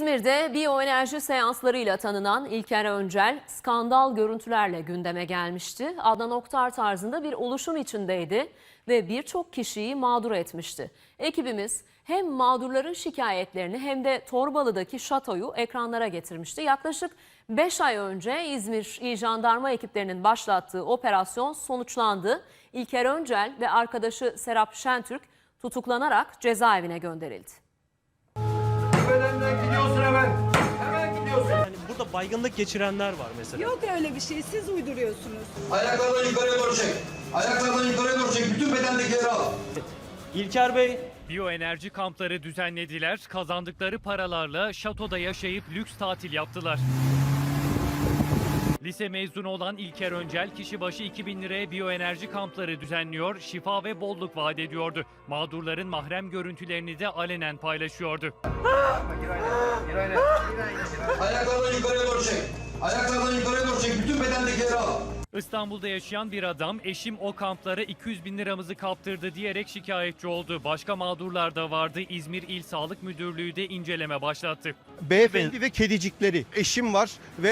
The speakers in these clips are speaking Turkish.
İzmir'de biyoenerji seanslarıyla tanınan İlker Öncel skandal görüntülerle gündeme gelmişti. Adnan Oktar tarzında bir oluşum içindeydi ve birçok kişiyi mağdur etmişti. Ekibimiz hem mağdurların şikayetlerini hem de Torbalı'daki şatoyu ekranlara getirmişti. Yaklaşık 5 ay önce İzmir İl Jandarma ekiplerinin başlattığı operasyon sonuçlandı. İlker Öncel ve arkadaşı Serap Şentürk tutuklanarak cezaevine gönderildi. Gidiyorsun hemen. Hemen gidiyorsun. Yani burada baygınlık geçirenler var mesela. Yok öyle bir şey. Siz uyduruyorsunuz. Ayaklardan yukarıya doğru çek. Ayaklardan yukarıya doğru çek. Bütün bedendekileri al. İlker Bey Biyoenerji kampları düzenlediler. Kazandıkları paralarla şatoda yaşayıp lüks tatil yaptılar. Lise mezunu olan İlker Öncel kişi başı 2000 liraya biyoenerji kampları düzenliyor, şifa ve bolluk vaat ediyordu. Mağdurların mahrem görüntülerini de alenen paylaşıyordu. Ayaklardan yukarıya doğru çek. Ayaklardan yukarıya doğru çek. Bütün bedendekileri al. İstanbul'da yaşayan bir adam eşim o kamplara 200 bin liramızı kaptırdı diyerek şikayetçi oldu. Başka mağdurlar da vardı. İzmir İl Sağlık Müdürlüğü de inceleme başlattı. Beyefendi ve kedicikleri. Eşim var ve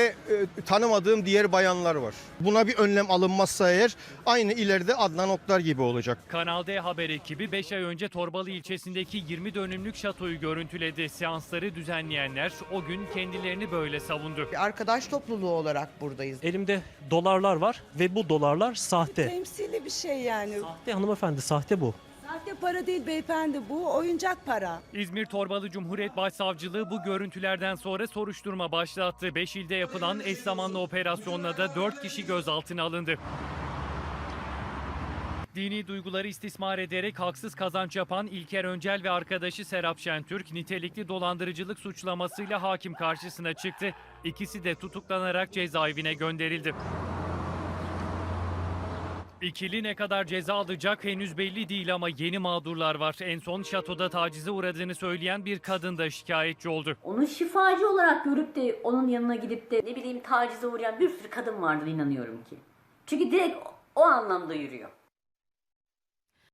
e, tanımadığım diğer bayanlar var. Buna bir önlem alınmazsa eğer aynı ileride Adnan Oktar gibi olacak. Kanal D haber ekibi 5 ay önce Torbalı ilçesindeki 20 dönümlük şatoyu görüntüledi. Seansları düzenleyenler o gün kendilerini böyle savundu. Bir arkadaş topluluğu olarak buradayız. elimde dolarlar var ve bu dolarlar sahte. Temsili bir şey yani. Sahte hanımefendi sahte bu. Sahte para değil beyefendi bu. Oyuncak para. İzmir Torbalı Cumhuriyet Başsavcılığı bu görüntülerden sonra soruşturma başlattı. 5 ilde yapılan eş zamanlı operasyonla da 4 kişi gözaltına alındı. Dini duyguları istismar ederek haksız kazanç yapan İlker Öncel ve arkadaşı Serap Şentürk nitelikli dolandırıcılık suçlamasıyla hakim karşısına çıktı. İkisi de tutuklanarak cezaevine gönderildi. İkili ne kadar ceza alacak henüz belli değil ama yeni mağdurlar var. En son şatoda tacize uğradığını söyleyen bir kadın da şikayetçi oldu. Onu şifacı olarak görüp de onun yanına gidip de ne bileyim tacize uğrayan bir sürü kadın vardır inanıyorum ki. Çünkü direkt o, anlamda yürüyor.